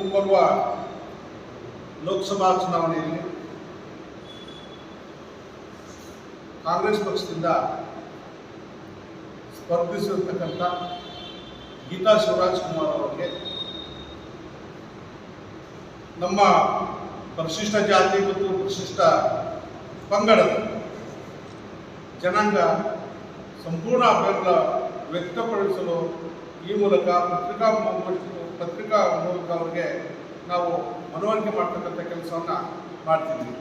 ಮುಂಬರುವ ಲೋಕಸಭಾ ಚುನಾವಣೆಯಲ್ಲಿ ಕಾಂಗ್ರೆಸ್ ಪಕ್ಷದಿಂದ ಸ್ಪರ್ಧಿಸಿರ್ತಕ್ಕಂಥ ಗೀತಾ ಶಿವರಾಜ್ ಕುಮಾರ್ ಅವರಿಗೆ ನಮ್ಮ ಪರಿಶಿಷ್ಟ ಜಾತಿ ಮತ್ತು ಪರಿಶಿಷ್ಟ ಪಂಗಡದ ಜನಾಂಗ ಸಂಪೂರ್ಣ ಬೆಂಬಲ ವ್ಯಕ್ತಪಡಿಸಲು ಈ ಮೂಲಕ ಪತ್ರಿಕಾ ಪತ್ರಿಕಾ ಮೂಲಕ ಅವರಿಗೆ ನಾವು ಮನವರಿಕೆ ಮಾಡ್ತಕ್ಕಂಥ ಕೆಲಸವನ್ನು ಮಾಡ್ತಿದ್ವಿ.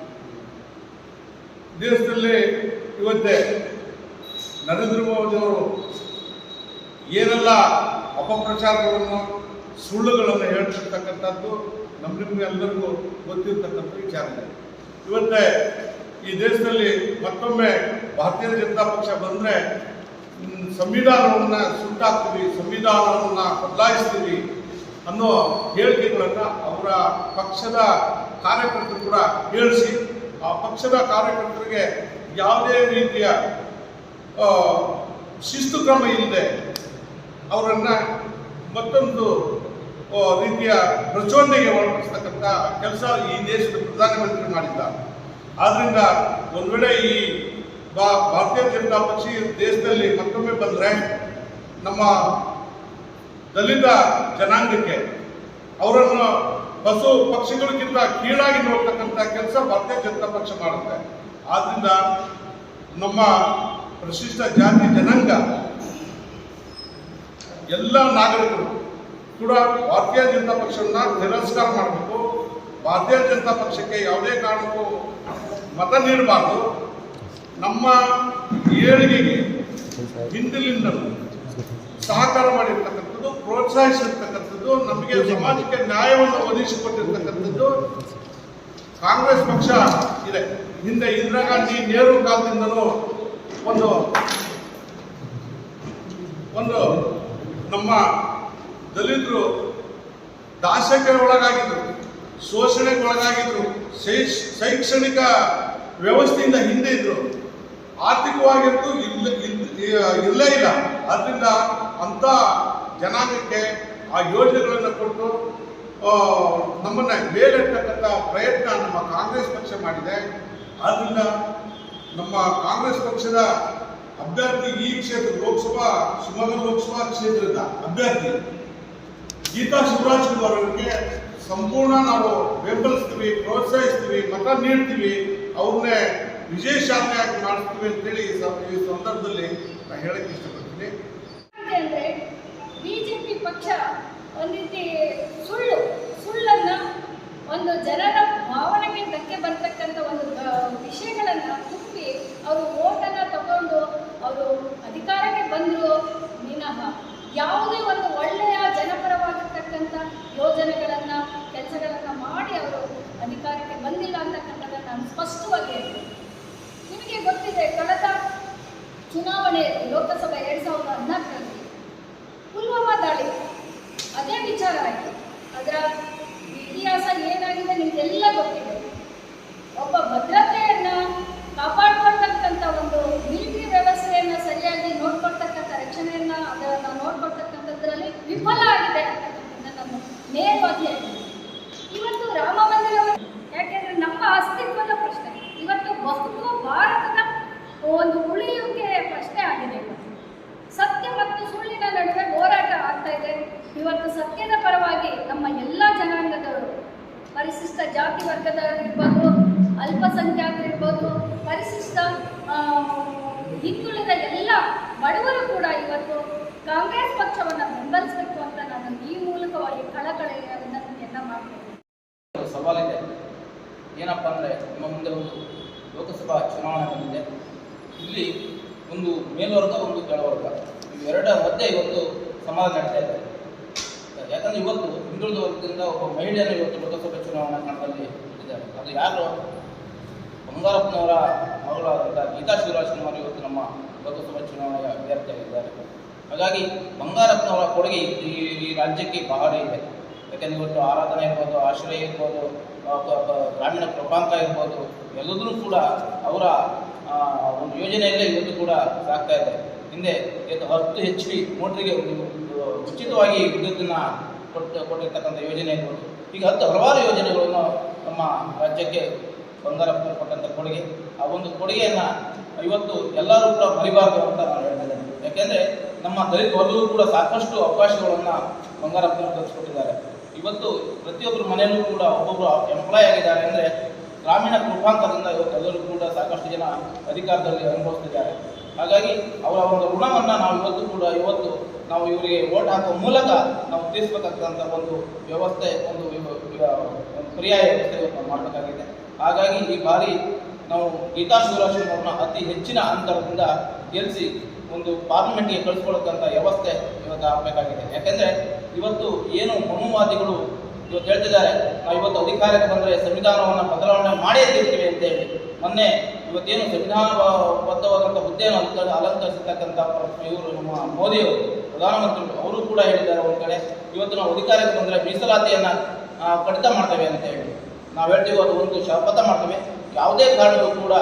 ದೇಶದಲ್ಲಿ ಇವತ್ತೇ ನರೇಂದ್ರ ಮೋದಿಯವರು ಏನೆಲ್ಲ ಅಪಪ್ರಚಾರಗಳನ್ನು, ಸುಳ್ಳುಗಳನ್ನು ಹೇಳ್ತಿರ್ತಕ್ಕಂಥದ್ದು ನಿಮಗೆ ಎಲ್ಲರಿಗೂ ಗೊತ್ತಿರ್ತಕ್ಕಂಥ ವಿಚಾರ ಇದೆ. ಇವತ್ತೇ ಈ ದೇಶದಲ್ಲಿ ಮತ್ತೊಮ್ಮೆ ಭಾರತೀಯ ಜನತಾ ಪಕ್ಷ ಬಂದರೆ ಸಂವಿಧಾನವನ್ನು ಸುಟ್ಟಾಕ್ತೀವಿ, ಸಂವಿಧಾನವನ್ನು ಬದಲಾಯಿಸ್ತೀವಿ. ಅನ್ನೋ ಹೇಳಿಕೆಗಳನ್ನು ಅವರ ಪಕ್ಷದ ಕಾರ್ಯಕರ್ತರು ಕೂಡ ಹೇಳಿಸಿ, ಆ ಪಕ್ಷದ ಕಾರ್ಯಕರ್ತರಿಗೆ ಯಾವುದೇ ರೀತಿಯ ಶಿಸ್ತು ಕ್ರಮ ಇಲ್ಲದೆ ಅವರನ್ನ ಮತ್ತೊಂದು ರೀತಿಯ ಪ್ರಚೋದನೆಗೆ ಒಳಪಡಿಸ್ತಕ್ಕಂಥ ಕೆಲಸ ಈ ದೇಶದ ಪ್ರಧಾನಮಂತ್ರಿ ಮಾಡಿದ್ದಾರೆ. ಆದ್ರಿಂದ ಒಂದು ವೇಳೆ ಈ ಭಾರತೀಯ ಜನತಾ ಪಕ್ಷ ದೇಶದಲ್ಲಿ ಮತ್ತೊಮ್ಮೆ ಬಂದರೆ ನಮ್ಮ ದಲಿತ ಜನಾಂಗಕ್ಕೆ ಅವರನ್ನು ಪಶು ಪಕ್ಷಿಗಳಿಗಿಂತ ಕೀಳಾಗಿ ನೋಡ್ತಕ್ಕಂಥ ಕೆಲಸ ಭಾರತೀಯ ಜನತಾ ಪಕ್ಷ ಮಾಡುತ್ತೆ. ಆದ್ರಿಂದ ನಮ್ಮ ಪ್ರಶಿಷ್ಟ ಜಾತಿ ಜನಾಂಗ ಎಲ್ಲ ನಾಗರಿಕರು ಕೂಡ ಭಾರತೀಯ ಜನತಾ ಪಕ್ಷವನ್ನ ತಿರಸ್ಕಾರ ಮಾಡಬೇಕು. ಭಾರತೀಯ ಜನತಾ ಪಕ್ಷಕ್ಕೆ ಯಾವುದೇ ಕಾರಣಕ್ಕೂ ಮತ ನೀಡಬಾರ್ದು. ನಮ್ಮ ಏಳಿಗೆಗೆ ಹಿಂದಿನಿಂದಲೂ ಸಹಕಾರ ಮಾಡಿರ್ತಕ್ಕಂಥದ್ದು, ಪ್ರೋತ್ಸಾಹಿಸಿರ್ತಕ್ಕಂಥದ್ದು, ನಮಗೆ ಸಮಾಜಕ್ಕೆ ನ್ಯಾಯವನ್ನು ಒದಗಿಸಿಕೊಟ್ಟಿರ್ತಕ್ಕಂಥದ್ದು ಕಾಂಗ್ರೆಸ್ ಪಕ್ಷ ಇದೆ. ಹಿಂದೆ ಇಂದಿರಾ ಗಾಂಧಿ ನೆಹರು ಕಾಲದಿಂದಲೂ ಒಂದು ಒಂದು ನಮ್ಮ ದಲಿತರು ದಾಸಕ್ಕೆ ಒಳಗಾಗಿದ್ರು ಶೋಷಣೆಗೆ ಒಳಗಾಗಿದ್ರು ಶೈಕ್ಷ- ಶೈಕ್ಷಣಿಕ ವ್ಯವಸ್ಥೆಯಿಂದ ಹಿಂದೆ ಇದ್ರು. ಆರ್ಥಿಕವಾಗಿರ್ತೂ ಇಲ್ಲ, ಇಲ್ಲೇ, ಇಲ್ಲ. ಆದ್ರಿಂದ ಅಂತ ಜನಾಂಗಕ್ಕೆ ಆ ಯೋಜನೆಗಳನ್ನು ಕೊಟ್ಟು ನಮ್ಮನ್ನು ಮೇಲೆತ್ತಕ್ಕಂಥ ಪ್ರಯತ್ನ ನಮ್ಮ ಕಾಂಗ್ರೆಸ್ ಪಕ್ಷ ಮಾಡಿದೆ. ಆದ್ದರಿಂದ ನಮ್ಮ ಕಾಂಗ್ರೆಸ್ ಪಕ್ಷದ ಅಭ್ಯರ್ಥಿ ಈ ಕ್ಷೇತ್ರ ಲೋಕಸಭಾ, ಶಿವಮೊಗ್ಗ ಲೋಕಸಭಾ ಕ್ಷೇತ್ರದ ಅಭ್ಯರ್ಥಿ ಗೀತಾ ಶಿವರಾಜ್ ಕುಮಾರ್ ಅವರಿಗೆ ಸಂಪೂರ್ಣ ನಾವು ಬೆಂಬಲಿಸ್ತೀವಿ, ಪ್ರೋತ್ಸಾಹಿಸ್ತೀವಿ, ಮತ ನೀಡ್ತೀವಿ, ಅವ್ರನ್ನೇ ವಿಜಯಶಾಲಿಯಾಗಿ ಮಾಡಿಸ್ತೀವಿ ಅಂತೇಳಿ ಈ ಸಂದರ್ಭದಲ್ಲಿ ನಾನು ಹೇಳಕ್ಕೆ ಇಷ್ಟಪಡ್ತೀನಿ. ಇದೆ ಜೆ ಬಿಜೆಪಿ ಪಕ್ಷ ಒಂದು ರೀತಿ ಸುಳ್ಳು, ಸುಳ್ಳನ್ನ ಒಂದು ಜನರ ಭಾವನೆಗೆ ಧಕ್ಕೆ ಬರ್ತಕ್ಕಂಥ ಒಂದು ವಿಷಯಗಳನ್ನು ವಿಷಯಗಳನ್ನ ತುಂಬಿ ಅವರು ಓಟನ್ನು ತಗೊಂಡು ಅವರು ಅಧಿಕಾರಕ್ಕೆ ಬಂದರು ವಿನಃ ಯಾವುದೇ ಒಂದು ಒಳ್ಳೆಯ ಜನಪರವಾಗಿರ್ತಕ್ಕಂಥ ಯೋಜನೆಗಳನ್ನು, ಕೆಲಸಗಳನ್ನು ಮಾಡಿ ಅವರು ಅಧಿಕಾರಕ್ಕೆ ಬಂದಿಲ್ಲ ಅಂತಕ್ಕಂಥದ್ದನ್ನು ನಾನು ಸ್ಪಷ್ಟವಾಗಿ ಹೇಳ್ತೀನಿ. ನಿಮಗೆ ಗೊತ್ತಿದೆ, ಕಳೆದ ಚುನಾವಣೆ ಲೋಕಸಭೆ ಎರಡ್ ಸಾವಿರದ ಹದಿನಾಲ್ಕರಲ್ಲಿ ಅದರ ಇತಿಹಾಸ ಏನಾಗಿದೆ ನಿಮಗೆಲ್ಲ ಗೊತ್ತಿದೆ ಒಬ್ಬ ಭದ್ರತೆಯನ್ನ ಕಾಪಾಡ್ಕೊಳ್ತಕ್ಕಂಥ ಒಂದು ಮಿಲಿಟರಿ ವ್ಯವಸ್ಥೆಯನ್ನ ಸರಿಯಾಗಿ ನೋಡ್ಕೊಳ್ತಕ್ಕಂಥ ರಕ್ಷಣೆಯನ್ನ ಅದನ್ನ ನೋಡ್ಕೊಳ್ತಕ್ಕಂಥದ್ರಲ್ಲಿ ವಿಫಲ ಆಗಿದೆ ಅಂತಕ್ಕಂಥದ್ದನ್ನ ನಾನು ನೇರವಾಗಿ ಹೇಳ್ತೀನಿ ಇವತ್ತು ರಾಮ ಮಂದಿರ ಯಾಕೆಂದ್ರೆ ನಮ್ಮ ಅಸ್ತಿತ್ವದ ಪ್ರಶ್ನೆ ಇವತ್ತು ಬಹುತ್ವ ಭಾರತದ ಒಂದು ಉಳಿಯುವಿಕೆ ಪ್ರಶ್ನೆ ಆಗಿದೆ ಇವತ್ತು ಸತ್ಯ ಮತ್ತು ಸುಳ್ಳಿನ ನಡುವೆ ಹೋರಾಟ ಆಗ್ತಾ ಇದೆ ಇವತ್ತು ಸತ್ಯದ ಪರವಾಗಿ ನಮ್ಮ ಎಲ್ಲ ಜನಾಂಗದವರು ಪರಿಶಿಷ್ಟ ಜಾತಿ ವರ್ಗದವರಿರ್ಬೋದು, ಅಲ್ಪಸಂಖ್ಯಾತರಿರ್ಬೋದು, ಪರಿಶಿಷ್ಟ ಹಿಂದುಳಿದ ಎಲ್ಲ ಬಡವರು ಕೂಡ ಇವತ್ತು ಕಾಂಗ್ರೆಸ್ ಪಕ್ಷವನ್ನು ಬೆಂಬಲಿಸಬೇಕು ಅಂತ ನಾನು ಈ ಮೂಲಕವಾಗಿ ಕಳಕಳಿ ವಿನಂತಿಯನ್ನ ಮಾಡ್ತೇನೆ. ಸವಾಲಿದೆ ಏನಪ್ಪ ಅಂದರೆ ನಿಮ್ಮ ಮುಂದೆ ಒಂದು ಲೋಕಸಭಾ ಚುನಾವಣೆ ಬಂದಿದೆ. ಇಲ್ಲಿ ಒಂದು ಮೇಲ್ವರ್ಗ, ಒಂದು ಕೆಳವರ್ಗ. ಇವೆರಡರ ಮಧ್ಯೆ ಇವತ್ತು ಸಮಾಜ ನಡೀತಾ ಇದೆ. ಯಾಕಂದ್ರೆ ಇವತ್ತು ಹಿಂದುಳಿದ ವರ್ಗದಿಂದ ಒಬ್ಬ ಮಹಿಳೆಯನ್ನು ಇವತ್ತು ಲೋಕಸಭೆ ಚುನಾವಣಾ ಕಣದಲ್ಲಿ ಇದ್ದಾರೆ ಅದು ಯಾರು? ಬಂಗಾರಪ್ಪನವರ ಮಗಳಾದಂಥ ಗೀತಾ ಶಿವರಾಜ್ ಕುಮಾರ್ ಇವತ್ತು ನಮ್ಮ ಲೋಕಸಭಾ ಚುನಾವಣೆಯ ಅಭ್ಯರ್ಥಿಯಾಗಿದ್ದಾರೆ ಹಾಗಾಗಿ ಬಂಗಾರಪ್ಪನವರ ಕೊಡುಗೆ ಈ ರಾಜ್ಯಕ್ಕೆ ಬಹಳ ಇದೆ. ಯಾಕಂದ್ರೆ ಇವತ್ತು ಆರಾಧನೆ ಇರ್ಬೋದು, ಆಶ್ರಯ ಇರ್ಬೋದು ಗ್ರಾಮೀಣ ಪ್ರಪಾಂತ ಇರ್ಬೋದು ಎಲ್ಲದೂ ಕೂಡ ಅವರ ಒಂದು ಯೋಜನೆಯಲ್ಲೇ ಇವತ್ತು ಕೂಡ ಸಾಗ್ತಾ ಇದೆ. ಹಿಂದೆ ಇವತ್ತು ಹತ್ತು ಎಚ್ ಪಿ ಮೋಟ್ರಿಗೆ ಉಚಿತವಾಗಿ ವಿದ್ಯುತ್ತನ್ನ ಕೊಟ್ಟು ಕೊಟ್ಟಿರ್ತಕ್ಕಂಥ ಯೋಜನೆ ಇರ್ಬೋದು ಈಗ ಹತ್ತು ಹಲವಾರು ಯೋಜನೆಗಳನ್ನು ನಮ್ಮ ರಾಜ್ಯಕ್ಕೆ ಬಂಗಾರಪ್ಪ ಕೊಟ್ಟಂಥ ಕೊಡುಗೆ. ಆ ಒಂದು ಕೊಡುಗೆಯನ್ನು ಇವತ್ತು ಎಲ್ಲರೂ ಕೂಡ ಮರಿಬಾರದು ಅಂತ ನಾನು ಹೇಳ್ತೇನೆ ಯಾಕೆಂದರೆ ನಮ್ಮ ದಲಿತ ವರ್ಗವೂ ಕೂಡ ಸಾಕಷ್ಟು ಅವಕಾಶಗಳನ್ನು ಬಂಗಾರಪ್ಪನ ಕಲ್ಪಿಸ್ಕೊಟ್ಟಿದ್ದಾರೆ ಇವತ್ತು ಪ್ರತಿಯೊಬ್ಬರ ಮನೆಯಲ್ಲೂ ಕೂಡ ಒಬ್ಬೊಬ್ಬರು ಎಂಪ್ಲಾಯ್ ಆಗಿದ್ದಾರೆ ಅಂದರೆ ಗ್ರಾಮೀಣ ರೂಪಾಂತರದಿಂದ ಇವತ್ತು ಎಲ್ಲರೂ ಕೂಡ ಸಾಕಷ್ಟು ಜನ ಅಧಿಕಾರದಲ್ಲಿ ಅನುಭವಿಸ್ತಿದ್ದಾರೆ. ಹಾಗಾಗಿ ಅವರ ಒಂದು ಋಣವನ್ನು ನಾವು ಇವತ್ತು ಕೂಡ ಇವತ್ತು ನಾವು ಇವರಿಗೆ ಓಟ್ ಹಾಕುವ ಮೂಲಕ ನಾವು ತಿಳಿಸ್ಬೇಕಾಗ್ತಂಥ ಒಂದು ವ್ಯವಸ್ಥೆ, ಒಂದು ಪರ್ಯಾಯ ವ್ಯವಸ್ಥೆ ಇವತ್ತು ನಾವು ಮಾಡಬೇಕಾಗಿದೆ. ಹಾಗಾಗಿ ಈ ಬಾರಿ ನಾವು ಗೀತಾ ಶಿವರಾಜ್ ಅತಿ ಹೆಚ್ಚಿನ ಅಂತರದಿಂದ ಗೆಲ್ಲಿಸಿ ಒಂದು ಪಾರ್ಲಿಮೆಂಟ್ಗೆ ಕಳಿಸ್ಕೊಳಕ್ಕಂಥ ವ್ಯವಸ್ಥೆ ಇವತ್ತು ಆಗಬೇಕಾಗಿದೆ. ಯಾಕೆಂದರೆ ಇವತ್ತು ಏನು ಮನುವಾದಿಗಳು ಇವತ್ತು ಹೇಳ್ತಿದ್ದಾರೆ, ನಾವು ಇವತ್ತು ಅಧಿಕಾರಕ್ಕೆ ಬಂದರೆ ಸಂವಿಧಾನವನ್ನು ಬದಲಾವಣೆ ಮಾಡೇ ತೀರ್ತೀವಿ ಅಂತೇಳಿ. ಮೊನ್ನೆ ಇವತ್ತೇನು ಸಂವಿಧಾನಬದ್ಧವಾದಂಥ ಹುದ್ದೆಯನ್ನು ಅಂತ ಅಲಂಕರಿಸತಕ್ಕಂಥ ಇವರು ನಮ್ಮ ಮೋದಿಯವರು ಪ್ರಧಾನಮಂತ್ರಿಗಳು ಅವರು ಕೂಡ ಹೇಳಿದ್ದಾರೆ ಒಂದು ಕಡೆ. ಇವತ್ತು ನಾವು ಅಧಿಕಾರಕ್ಕೆ ಬಂದರೆ ಮೀಸಲಾತಿಯನ್ನು ಕಡಿತ ಮಾಡ್ತೇವೆ ಅಂತ ಹೇಳಿ. ನಾವು ಹೇಳ್ತೀವಿ ಅದು ಒಂದು ಶಪಥ ಮಾಡ್ತೇವೆ. ಯಾವುದೇ ಕಾರಣಕ್ಕೂ ಕೂಡ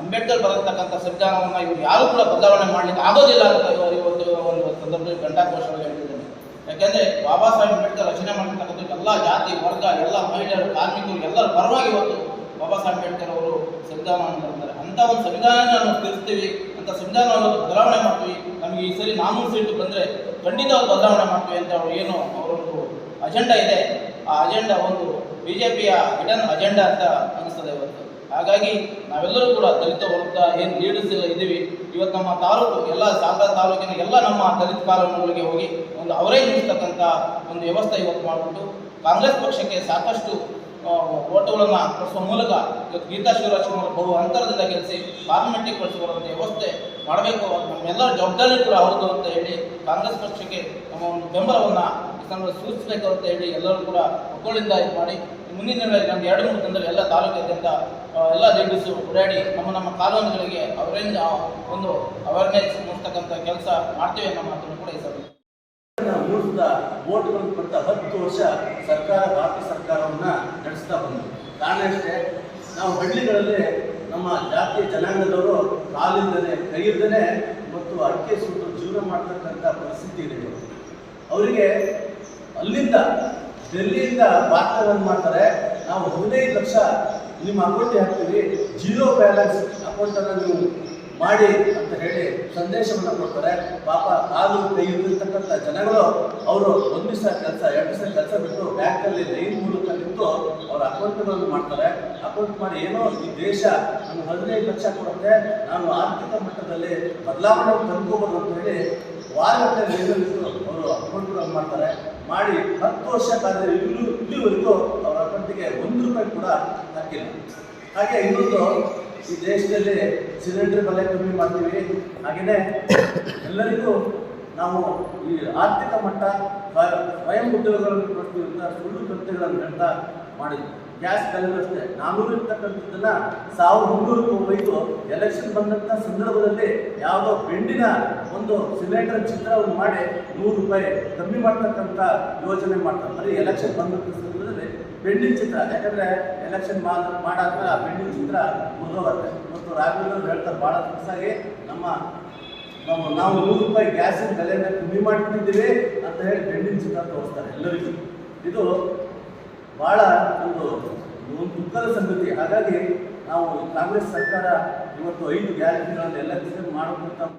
ಅಂಬೇಡ್ಕರ್ ಬರತಕ್ಕಂಥ ಸಂವಿಧಾನವನ್ನು ಇವರು ಯಾರು ಕೂಡ ಬದಲಾವಣೆ ಮಾಡಲಿಕ್ಕೆ ಆಗೋದಿಲ್ಲ ಅಂತ ಇವರು ಇವತ್ತು ಒಂದು ಸಂದರ್ಭದಲ್ಲಿ ಗಂಟಾಘೋಷವಾಗಿ ಹೇಳ್ತಿದ್ದೇನೆ ಯಾಕೆಂದರೆ ಬಾಬಾ ಸಾಹೇಬ್ ಅಂಬೇಡ್ಕರ್ ರಚನೆ ಮಾಡಿರ್ತಕ್ಕಂಥ ಎಲ್ಲ ಜಾತಿ, ವರ್ಗ, ಎಲ್ಲ ಮಹಿಳೆಯರು, ಕಾರ್ಮಿಕರು ಎಲ್ಲರ ಪರವಾಗಿ ಇವತ್ತು ಬಾಬಾ ಸಾಹೇಬ್ ಅಂಬೇಡ್ಕರ್ ಅವರು ಸಂವಿಧಾನವನ್ನು ಬರೆದಿದ್ದಾರೆ ಅಂತ ಒಂದು ಸಂವಿಧಾನ ನಾವು ತಿಳಿಸ್ತೀವಿ ಅಂತ ಸಂವಿಧಾನವನ್ನು ಬದಲಾವಣೆ ಮಾಡ್ತೀವಿ. ನಮಗೆ ಈ ಸರಿ ನಾನೂರು ಸೀಟು ಬಂದರೆ ಖಂಡಿತವಾಗಿ ಬದಲಾವಣೆ ಮಾಡ್ತೀವಿ ಅಂತ ಅವರು ಏನು ಅವರೊಂದು ಅಜೆಂಡಾ ಇದೆ. ಆ ಅಜೆಂಡಾ ಒಂದು ಬಿ ಜೆ ಪಿಯ ಹಿಡನ್ ಅಜೆಂಡಾ ಅಂತ ಅನಿಸ್ತದೆ ಇವತ್ತು ಹಾಗಾಗಿ ನಾವೆಲ್ಲರೂ ಕೂಡ ದಲಿತ ವರ್ಗ ಏನು ಲೀಡರ್ಸ್ ಎಲ್ಲ ಇದ್ದೀವಿ. ಇವತ್ತು ನಮ್ಮ ತಾಲೂಕು, ಎಲ್ಲ ಸಾಗರ ತಾಲೂಕಿನ ಎಲ್ಲ ನಮ್ಮ ದಲಿತ ಕಾಲೋನಿಗಳಿಗೆ ಹೋಗಿ ಒಂದು ಅವರೇ ನಿಲ್ಲಿಸ್ತಕ್ಕಂಥ ಒಂದು ವ್ಯವಸ್ಥೆ ಇವತ್ತು ಮಾಡಿಬಿಟ್ಟು ಕಾಂಗ್ರೆಸ್ ಪಕ್ಷಕ್ಕೆ ಸಾಕಷ್ಟು ಓಟುಗಳನ್ನು ಕೊಡಿಸುವ ಮೂಲಕ ಇವತ್ತು ಗೀತಾ ಶಿವರಾಜ್ಕುಮಾರ್ ಬಹು ಅಂತರದಿಂದ ಗೆಲ್ಲಿಸಿ ಪಾರ್ಲಿಮೆಂಟಿಗೆ ಒಂದು ವ್ಯವಸ್ಥೆ ಮಾಡಬೇಕು ನಮ್ಮೆಲ್ಲರ ಜವಾಬ್ದಾರಿ ಕೂಡ ಅವ್ರದ್ದು ಅಂತ ಹೇಳಿ ಕಾಂಗ್ರೆಸ್ ಪಕ್ಷಕ್ಕೆ ನಮ್ಮ ಒಂದು ಬೆಂಬಲವನ್ನು ಸಂದರ್ಭದಲ್ಲಿ ಸೂಚಿಸಬೇಕು ಅಂತ ಹೇಳಿ ಎಲ್ಲರೂ ಕೂಡ ಮಕ್ಕಳಿಂದ ಇದು ಮಾಡಿ. ಮುಂದಿನ ದಿನಗಳಲ್ಲಿ ನಮ್ಮ ಎರಡು, ಮೂರು ದಿನದಲ್ಲಿ ಎಲ್ಲ ತಾಲೂಕಾದ್ಯಂತ ಎಲ್ಲ ಲೇಡೀಸು ಓಡಾಡಿ ನಮ್ಮ ನಮ್ಮ ಕಾನೂನುಗಳಿಗೆ ಅವರಿಂದ ಒಂದು ಅವೇರ್ನೆಸ್ ಮೂಡಿಸ್ತಕ್ಕಂಥ ಕೆಲಸ ಮಾಡ್ತೇವೆ ಅನ್ನೋ ಮಾತನ್ನು ಕೂಡ ಈ ಮೂಡಿಸಿದ ಓಟ್ಗಳನ್ನು ಕೊಟ್ಟ ಹತ್ತು ವರ್ಷ ಸರ್ಕಾರ, ಭಾರತ ಸರ್ಕಾರವನ್ನು ನಡೆಸ್ತಾ ಬಂದಿದೆ ಕಾರಣ ಅಷ್ಟೇ ನಾವು ಹಳ್ಳಿಗಳಲ್ಲಿ ನಮ್ಮ ಜಾತಿಯ ಜನಾಂಗದವರು ಕಾಲಿಲ್ಲದೆ ಕೈಯಿಲ್ಲದೆ ಮತ್ತು ಅಡಿಕೆ ಸುಟ್ಟು ಜೀವನ ಮಾಡ್ತಕ್ಕಂಥ ಪರಿಸ್ಥಿತಿ ಇದೆ. ಅವರಿಗೆ ಅಲ್ಲಿಂದ ಡೆಲ್ಲಿಯಿಂದ ಭಾರತವನ್ನು ಮಾಡ್ತಾರೆ. ನಾವು ಹದಿನೈದು ಲಕ್ಷ ನಿಮ್ಮ ಅಕೌಂಟಿಗೆ ಹಾಕ್ತೀವಿ. ಜೀರೋ ಬ್ಯಾಲೆನ್ಸ್ ಅಕೌಂಟನ್ನು ನೀವು ಮಾಡಿ ಅಂತ ಹೇಳಿ ಸಂದೇಶವನ್ನು ಕೊಡ್ತಾರೆ. ಪಾಪ ಕಾಲು ಕೈ ಇರ್ತಕ್ಕಂಥ ಜನಗಳು ಅವರು ಒಂದು ದಿವಸ ಕೆಲಸ, ಎರಡು ದಿವಸ ಕೆಲಸ ಬಿಟ್ಟು ಬ್ಯಾಂಕಲ್ಲಿ ಲೈನ್ ಮೂಲಕ ನಿಂತು ಅವರ ಅಕೌಂಟ್ಗಳನ್ನು ಮಾಡ್ತಾರೆ. ಅಕೌಂಟ್ ಮಾಡಿ ಏನೋ ಈ ದೇಶ ನಮ್ಗೆ ಹದಿನೈದು ಲಕ್ಷ ಕೊಡುತ್ತೆ. ನಾನು ಆರ್ಥಿಕ ಮಟ್ಟದಲ್ಲಿ ಬದಲಾವಣೆ ತಂದ್ಕೋಬೋದು ಅಂತ ಹೇಳಿ ವಾರಗಟ್ಟಲೆ ನಿಂತು ಅವರು ಅಕೌಂಟ್ಗಳನ್ನು ಮಾಡ್ತಾರೆ. ಮಾಡಿ ಹತ್ತು ವರ್ಷ ಕಾಲ ಇಲ್ಲೂ ಇಲ್ಲಿವರೆಗೂ ಅವರ ಅಕೌಂಟಿಗೆ ಒಂದು ರೂಪಾಯಿ ಕೂಡ ಹಾಕಿಲ್ಲ. ಹಾಗೆ ಇನ್ನೊಂದು ಈ ದೇಶದಲ್ಲಿ ಸಿಲಿಂಡರ್ ಬೆಲೆ ಕಮ್ಮಿ ಮಾಡ್ತೀವಿ. ಹಾಗೆಯೇ ಎಲ್ಲರಿಗೂ ನಾವು ಈ ಆರ್ಥಿಕ ಮಟ್ಟ ಸ್ವ- ಸ್ವಯಂ ಉದ್ಯೋಗಗಳನ್ನು ಕೊಡ್ತೀವಿ ಅಂತ ಸುಳ್ಳು ಕೃತ್ಯಗಳನ್ನು ಹೇಳ್ತಾ ಮಾಡಿದ್ವಿ. ಗ್ಯಾಸ್ ಬೆಲೆ ಅಷ್ಟೇ. ನಾನ್ನೂರು ಇರ್ತಕ್ಕಂಥದ್ದನ್ನ ಸಾವಿರದ ಮುನ್ನೂರಕ್ಕೆ ಒಯ್ದು ಎಲೆಕ್ಷನ್ ಬಂದಂಥ ಸಂದರ್ಭದಲ್ಲಿ ಯಾವುದೋ ಬೆಂಡಿನ ಒಂದು ಸಿಲಿಂಡರ್ ಚಿತ್ರವನ್ನು ಮಾಡಿ ನೂರು ರೂಪಾಯಿ ಕಮ್ಮಿ ಮಾಡ್ತಕ್ಕಂಥ ಯೋಜನೆ ಮಾಡ್ತಾರೆ. ಬರೀ ಎಲೆಕ್ಷನ್ ಬಂದಂಥ ಬೆಂಡಿನ ಚಿತ್ರ, ಯಾಕಂದ್ರೆ ಎಲೆಕ್ಷನ್ ಮಾಡಾದ್ಮೇಲೆ ಆ ಪೆಂಡಿಂಗ್ ಚಿತ್ರ ಮುಗಿದೋಗುತ್ತೆ. ಮತ್ತು ರಾಘವೇಂದ್ರ ಹೇಳ್ತಾರೆ ಭಾಳ ಹೊಸಾಗಿ ನಮ್ಮ ನಾವು ನಾವು ನೂರು ರೂಪಾಯಿ ಗ್ಯಾಸಿನ ಬೆಲೆನ ಕಮ್ಮಿ ಮಾಡಿಬಿಟ್ಟಿದ್ದೀವಿ ಅಂತ ಹೇಳಿ ಪೆಂಡಿಂಗ್ ಚಿತ್ರ ತೋರಿಸ್ತಾರೆ ಎಲ್ಲರಿಗೂ. ಇದು ಭಾಳ ಒಂದು ಒಂದು ದುಃಖದ ಸಂಗತಿ. ಹಾಗಾಗಿ ನಾವು ಕಾಂಗ್ರೆಸ್ ಸರ್ಕಾರ ಇವತ್ತು ಐದು ಗ್ಯಾರಂಟಿಗಳನ್ನು ಎಲ್ಲ ಮಾಡಬೇಕಂತ